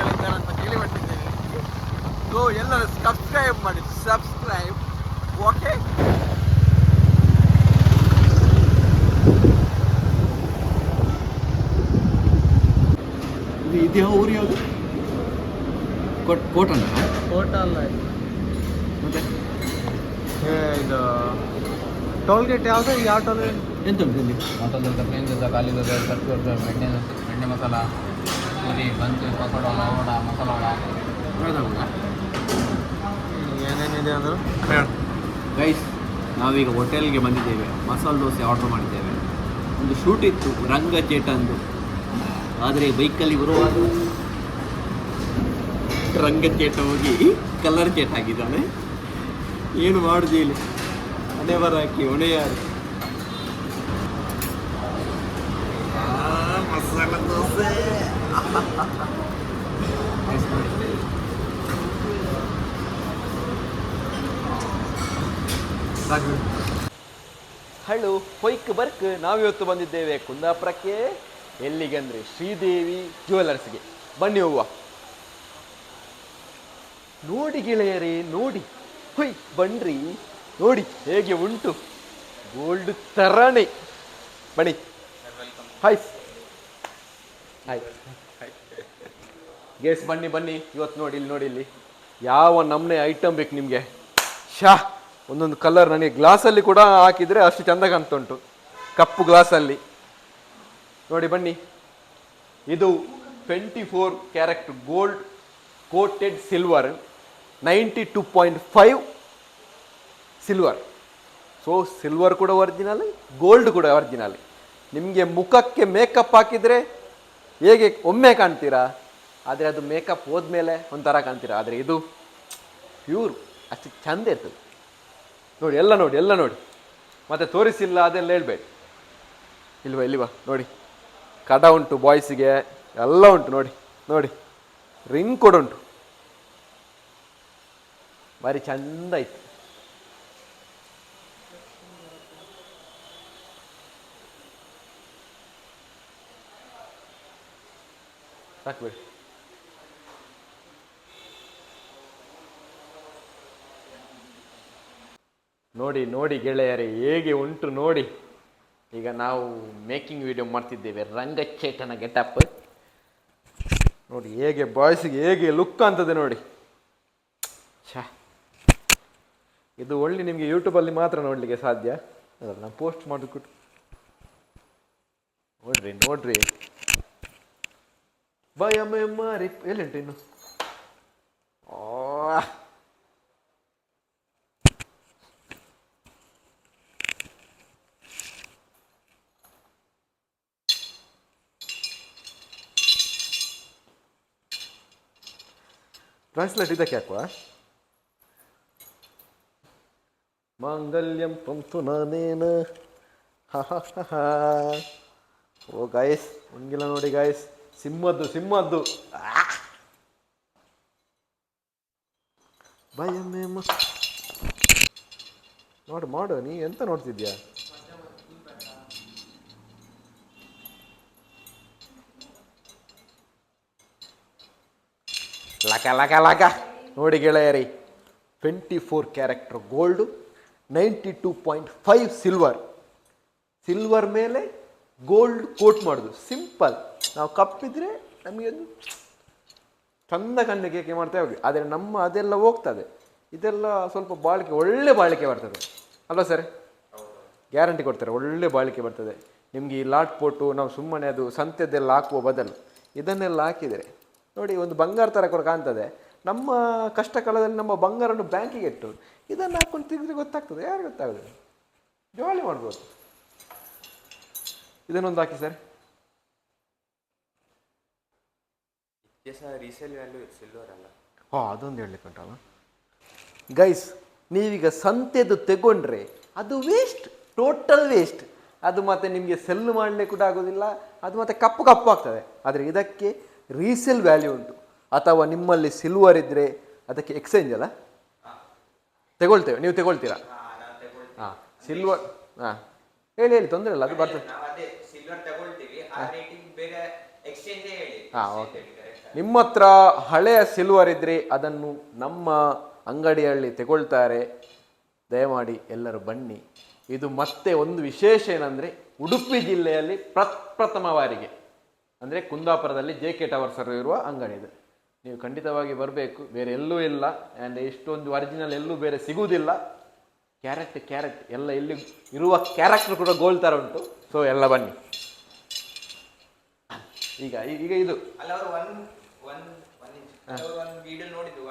ಗಳಿಂದ ಅಂತ ಕೇಳಿ ಸೊ ಎಲ್ಲರೂ ಸಬ್ಸ್ಕ್ರೈಬ್ ಮಾಡಿ ಸಬ್ಸ್ಕ್ರೈಬ್ ಓಕೆ ಇದು ಯಾವ ಊರು ಯಾವುದು? ಕೋಟ್ ಕೋಟನ ಕೋಟ ಅಲ್ಲ ಮತ್ತೆ? ಇದು ಟೋಲ್ ಗೇಟ್ ಯಾವುದು? ಯಾವ ಟೋಲ್? ಎಂತ ಉಂಟು ಇಲ್ಲಿ? ಹೋಟೆಲ್ ಕಪ್ಪೆಯಿಂದ ಕಾಲಿದ ಸರ್ಕಿ ಎಣ್ಣೆ ಎಣ್ಣೆ ಮಸಾಲ. ಪೂರಿ ಬಂತು ಪಕೋಡ ಲವಡ ಮಸಾಲ. ವಡ ಏನೇನಿದೆ ಅಂದರು? ಗೈಸ್ ನಾವೀಗ ಹೋಟೆಲ್ಗೆ ಬಂದಿದ್ದೇವೆ. ಮಸಾಲೆ ದೋಸೆ ಆರ್ಡರ್ ಮಾಡಿದ್ದೇವೆ. ಒಂದು ಶೂಟ್ ಇತ್ತು ರಂಗ ಅಂದು. ಆದರೆ ಬೈಕಲ್ಲಿ ಬರುವಾಗ ರಂಗಚೇಟ ಹೋಗಿ ಕಲರ್ ಚೇಟ್ ಆಗಿದ್ದಾನೆ. ಏನು ಮಾಡಿದೆ ಇಲ್ಲಿ? ಹಣೆ ಬರ ಹಾಕಿ ಹೊಣೆ ಯಾರು? ಆ, ಮಸಾಲೆ ದೋಸೆ. ಹಲೋ, ಹೊಯ್ಕ್ ಬರ್ಕ್. ನಾವಿವತ್ತು ಬಂದಿದ್ದೇವೆ ಕುಂದಾಪುರಕ್ಕೆ. ಎಲ್ಲಿಗಂದ್ರೆ ಶ್ರೀದೇವಿ ಜ್ಯುವೆಲರ್ಸ್ಗೆ ಬನ್ನಿ ಹೋಗುವ. ನೋಡಿ ಗೆಳೆಯರೇ, ನೋಡಿ. ಹೊಯ್, ಬನ್ರಿ. ನೋಡಿ, ಹೇಗೆ ಉಂಟು. ಗೋಲ್ಡ್ ತರಾನೇ. ಬನ್ನಿ. ಹಾಯ್ ಹಾಯ್ ಗೆಸ್ ಬನ್ನಿ ಬನ್ನಿ. ಇವತ್ತು ನೋಡಿ, ಇಲ್ಲಿ ನೋಡಿ, ಇಲ್ಲಿ. ಯಾವ ನಮ್ಮನೆ ಐಟಮ್ ಬೇಕು ನಿಮಗೆ? ಶಾ ಒಂದೊಂದು ಕಲರ್ ನನಗೆ ಗ್ಲಾಸಲ್ಲಿ ಕೂಡ ಹಾಕಿದರೆ ಅಷ್ಟು ಚಂದ ಕಾಣ್ತುಂಟು. ಕಪ್ಪು ಗ್ಲಾಸಲ್ಲಿ ನೋಡಿ, ಬನ್ನಿ. ಇದು twenty four carat gold coated silver ninety two point five silver so silver ಕೂಡ ಒರಿಜಿನಲ್ ಗೋಲ್ಡ್ ಕೂಡ ಒರಿಜಿನಲ್ ನಿಮಗೆ ಮುಖಕ್ಕೆ ಮೇಕಪ್ ಹಾಕಿದರೆ ಹೇಗೆ ಒಮ್ಮೆ ಕಾಣ್ತೀರಾ? ಆದರೆ ಅದು ಮೇಕಪ್ ಹೋದ್ಮೇಲೆ ಒಂಥರ ಕಾಣ್ತೀರ? ಆದರೆ ಇದು ಪ್ಯೂರ್ ಅಷ್ಟು ಚಂದ ಇರ್ತದೆ. ನೋಡಿ, ಎಲ್ಲ ನೋಡಿ ಎಲ್ಲ ನೋಡಿ. ಮತ್ತೆ ತೋರಿಸಿಲ್ಲ ಅದೆಲ್ಲ ಹೇಳ್ಬೇಡಿ. ಇಲ್ವಾ ಇಲ್ವಾ ನೋಡಿ. ಕಡ ಉಂಟು ಬಾಯ್ಸಿಗೆ ಎಲ್ಲ ಉಂಟು ನೋಡಿ ನೋಡಿ. ರಿಂಗ್ ಕೂಡ ಉಂಟು. ಭಾರಿ ಚಂದ ಇತ್ತು. ಸಾಕ್ಬೇಡಿ ನೋಡಿ ನೋಡಿ ಗೆಳೆಯರೇ, ಹೇಗೆ ಉಂಟು ನೋಡಿ. ಈಗ ನಾವು ಮೇಕಿಂಗ್ ವಿಡಿಯೋ ಮಾಡ್ತಿದ್ದೇವೆ. ರಂಗಚೇಟನ ಗೆಟಪ್. ನೋಡಿ, ಹೇಗೆ ಬಾಯ್ಸಿಗೆ ಹೇಗೆ ಲುಕ್ ಅಂತದೆ ನೋಡಿ. ಛಾ. ಇದು ಒಳ್ಳೆ ನಿಮಗೆ ಯೂಟ್ಯೂಬಲ್ಲಿ ಮಾತ್ರ ನೋಡಲಿಕ್ಕೆ ಸಾಧ್ಯ? ಅದನ್ನು ನಾನು ಪೋಸ್ಟ್ ಮಾಡಿಕೊಟ್ಟು ನೋಡ್ರಿ ನೋಡ್ರಿ. ಬಾಯಮ್ಮ ರೀ ಎಲ್ಲಿ ಉಂಟು ಇನ್ನು? ಟ್ರಾನ್ಸ್ಲೇಟ್ ಇದಕ್ಕೆ ಹಾಕುವ? ಮಾಂಗಲ್ಯಂ ಪಂತು ನಾನೇನ. ಓ ಗಾಯಸ್ ಹಂಗಿಲ್ಲ ನೋಡಿ ಗಾಯಸ್ ಸಿಂಹದ್ದು ಸಿಂಹದ್ದು. ಮ ನೋಡು, ಮಾಡು, ನೀ ಎಂತ ನೋಡ್ತಿದ್ಯಾ? ಲಕ ಲಕ ಲಕ. ನೋಡಿ ಗೆಳೆಯರಿ twenty four character gold ninety two point five silver silver ಮೇಲೆ ಗೋಲ್ಡ್ ಕೋಟ್ ಮಾಡೋದು. ಸಿಂಪಲ್ ನಾವು ಕಪ್ಪಿದ್ರೆ ನಮಗೆ ಅದು ಚಂದ ಕಣ್ಣಿಗೆ ಏಕೆ ಮಾಡ್ತಾ ಹೋಗಿ ಆದರೆ ನಮ್ಮ ಅದೆಲ್ಲ ಹೋಗ್ತದೆ. ಇದೆಲ್ಲ ಸ್ವಲ್ಪ ಬಾಳಿಕೆ, ಒಳ್ಳೆ ಬಾಳಿಕೆ ಬರ್ತದೆ. ಅಲ್ವಾ ಸರ್ ಗ್ಯಾರಂಟಿ ಕೊಡ್ತಾರೆ, ಒಳ್ಳೆ ಬಾಳಿಕೆ ಬರ್ತದೆ. ನಿಮಗೆ ಈ ಲಾಟ್ ಪೋಟು ನಾವು ಸುಮ್ಮನೆ ಅದು ಸಂತೆದೆಲ್ಲ ಹಾಕುವ ಬದಲು. ಇದನ್ನೆಲ್ಲ ಹಾಕಿದರೆ ನೋಡಿ ಒಂದು ಬಂಗಾರ ಥರ ಕೂಡ ಕಾಣ್ತದೆ. ನಮ್ಮ ಕಷ್ಟ ಕಾಲದಲ್ಲಿ ನಮ್ಮ ಬಂಗಾರನ್ನು ಬ್ಯಾಂಕಿಗೆ ಇಟ್ಟು ಇದನ್ನು ಹಾಕೊಂಡು ತಿಂದರೆ ಗೊತ್ತಾಗ್ತದೆ. ಯಾರು ಗೊತ್ತಾಗೋದು ಜೋಳಿ ಮಾಡ್ಬೋದು. ಇದನ್ನೊಂದು ಹಾಕಿ ಸರ್. ರೀಸೇಲ್ ವ್ಯಾಲ್ಯೂ ಸಿಲ್ವರ್ ಅಲ್ಲ. ಹಾಂ ಅದೊಂದು ಹೇಳಲಿಕ್ಕೆ ಉಂಟಲ್ಲ ಗೈಸ್ ನೀವೀಗ ಸಂತೆದು ತೆಗೊಂಡ್ರೆ ಅದು ವೇಸ್ಟ್ ಟೋಟಲ್ ವೇಸ್ಟ್ ಅದು ಮತ್ತೆ ನಿಮಗೆ ಸೆಲ್ ಮಾಡಲಿಕ್ಕೆ ಕೂಡ ಆಗೋದಿಲ್ಲ. ಅದು ಮತ್ತೆ ಕಪ್ಪು ಕಪ್ಪು ಆಗ್ತದೆ. ಆದರೆ ಇದಕ್ಕೆ ರೀಸೇಲ್ ವ್ಯಾಲ್ಯೂ ಉಂಟು. ಅಥವಾ ನಿಮ್ಮಲ್ಲಿ ಸಿಲ್ವರ್ ಇದ್ದರೆ ಅದಕ್ಕೆ ಎಕ್ಸ್ಚೇಂಜ್ ಅಲ್ಲ? ತಗೊಳ್ತೇವೆ. ನೀವು ತಗೊಳ್ತೀರಾ? ಹಾಂ ಸಿಲ್ವರ್ ಹಾಂ ಹೇಳಿ ಹೇಳಿ ತೊಂದರೆ ಇಲ್ಲ ಅದು ಬರ್ತದೆ. ಹಾಂ. ಓಕೆ ನಿಮ್ಮ ಹತ್ರ ಹಳೆಯ ಸಿಲ್ವರ್ ಇದ್ದರೆ ಅದನ್ನು ನಮ್ಮ ಅಂಗಡಿಯಲ್ಲಿ ತಗೊಳ್ತಾರೆ. ದಯಮಾಡಿ ಎಲ್ಲರೂ ಬನ್ನಿ. ಇದು ಮತ್ತೆ ಒಂದು ವಿಶೇಷ ಏನಂದರೆ ಉಡುಪಿ ಜಿಲ್ಲೆಯಲ್ಲಿ ಪ್ರಪ್ರಥಮ ಬಾರಿಗೆ. ಅಂದರೆ ಕುಂದಾಪುರದಲ್ಲಿ ಜೆ ಕೆ ಟವರ್ಸ್ ಇರುವ ಅಂಗಡಿ ಇದು. ನೀವು ಖಂಡಿತವಾಗಿ ಬರಬೇಕು. ಬೇರೆ ಎಲ್ಲೂ ಇಲ್ಲ. ಆ್ಯಂಡ್ ಇಷ್ಟೊಂದು ಒರಿಜಿನಲ್ ಎಲ್ಲೂ ಬೇರೆ ಸಿಗುವುದಿಲ್ಲ ಕ್ಯಾರೆಟ್ ಕ್ಯಾರೆಟ್ ಎಲ್ಲ ಇಲ್ಲಿ ಇರುವ ಕ್ಯಾರೆಕ್ಟರ್ ಕೂಡ ಗೋಲ್ ಥರ ಉಂಟು. ಸೊ ಎಲ್ಲ ಬನ್ನಿ. ಈಗ ಈಗ ಇದು. ಅಲ್ಲ ಅವರು ಒನ್ ಒನ್ ಒನ್ ಇಂಚ್ ಅವರು ಒಂದು ವಿಡಿಯೋ ನೋಡಿದ್ದು